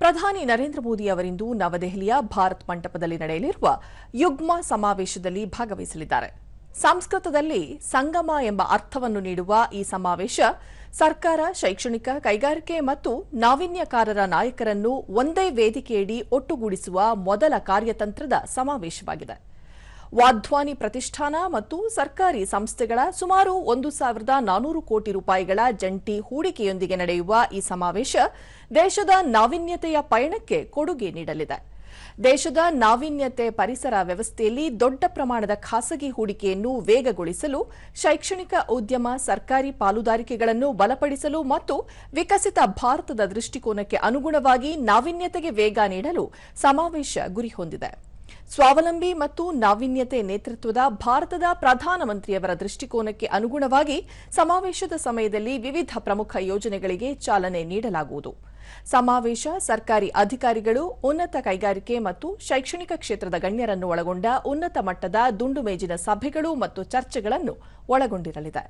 ಪ್ರಧಾನಿ ನರೇಂದ್ರ ಮೋದಿ ಅವರಿಂದು ನವದೆಹಲಿಯ ಭಾರತ್ ಮಂಟಪದಲ್ಲಿ ನಡೆಯಲಿರುವ ಯುಗ್ಮ ಸಮಾವೇಶದಲ್ಲಿ ಭಾಗವಹಿಸಲಿದ್ದಾರೆ. ಸಂಸ್ಕೃತದಲ್ಲಿ ಸಂಗಮ ಎಂಬ ಅರ್ಥವನ್ನು ನೀಡುವ ಈ ಸಮಾವೇಶ ಸರ್ಕಾರ, ಶೈಕ್ಷಣಿಕ ಕೈಗಾರಿಕೆ ಮತ್ತು ನಾವೀನ್ಯಕಾರರ ನಾಯಕರನ್ನು ಒಂದೇ ವೇದಿಕೆಯಡಿ ಒಟ್ಟುಗೂಡಿಸುವ ಮೊದಲ ಕಾರ್ಯತಂತ್ರದ ಸಮಾವೇಶವಾಗಿದೆ. ವಾಧ್ವಾನಿ ಪ್ರತಿಷ್ಠಾನ ಮತ್ತು ಸರ್ಕಾರಿ ಸಂಸ್ಥೆಗಳ ಸುಮಾರು ಒಂದು ಸಾವಿರದ ನಾನೂರು ಕೋಟಿ ರೂಪಾಯಿಗಳ ಜಂಟಿ ಹೂಡಿಕೆಯೊಂದಿಗೆ ನಡೆಯುವ ಈ ಸಮಾವೇಶ ದೇಶದ ನಾವೀನ್ಯತೆಯ ಪಯಣಕ್ಕೆ ಕೊಡುಗೆ ನೀಡಲಿದೆ. ದೇಶದ ನಾವೀನ್ಯತೆ ಪರಿಸರ ವ್ಯವಸ್ಥೆಯಲ್ಲಿ ದೊಡ್ಡ ಪ್ರಮಾಣದ ಖಾಸಗಿ ಹೂಡಿಕೆಯನ್ನು ವೇಗಗೊಳಿಸಲು, ಶೈಕ್ಷಣಿಕ ಉದ್ಯಮ, ಸರ್ಕಾರಿ ಪಾಲುದಾರಿಕೆಗಳನ್ನು ಬಲಪಡಿಸಲು ಮತ್ತು ವಿಕಸಿತ ಭಾರತದ ದೃಷ್ಟಿಕೋನಕ್ಕೆ ಅನುಗುಣವಾಗಿ ನಾವೀನ್ಯತೆಗೆ ವೇಗ ನೀಡಲು ಸಮಾವೇಶ ಗುರಿ ಹೊಂದಿದೆ. ಸ್ವಾವಲಂಬಿ ಮತ್ತು ನಾವೀನ್ಯತೆ ನೇತೃತ್ವದ ಭಾರತದ ಪ್ರಧಾನಮಂತ್ರಿಯವರ ದೃಷ್ಟಿಕೋನಕ್ಕೆ ಅನುಗುಣವಾಗಿ ಸಮಾವೇಶದ ಸಮಯದಲ್ಲಿ ವಿವಿಧ ಪ್ರಮುಖ ಯೋಜನೆಗಳಿಗೆ ಚಾಲನೆ ನೀಡಲಾಗುವುದು. ಸಮಾವೇಶ ಸರ್ಕಾರಿ ಅಧಿಕಾರಿಗಳು, ಉನ್ನತ ಕೈಗಾರಿಕೆ ಮತ್ತು ಶೈಕ್ಷಣಿಕ ಕ್ಷೇತ್ರದ ಗಣ್ಯರನ್ನು ಒಳಗೊಂಡ ಉನ್ನತ ಮಟ್ಟದ ದುಂಡು ಮೇಜಿನ ಸಭೆಗಳು ಮತ್ತು ಚರ್ಚೆಗಳನ್ನು ಒಳಗೊಂಡಿರಲಿದೆ.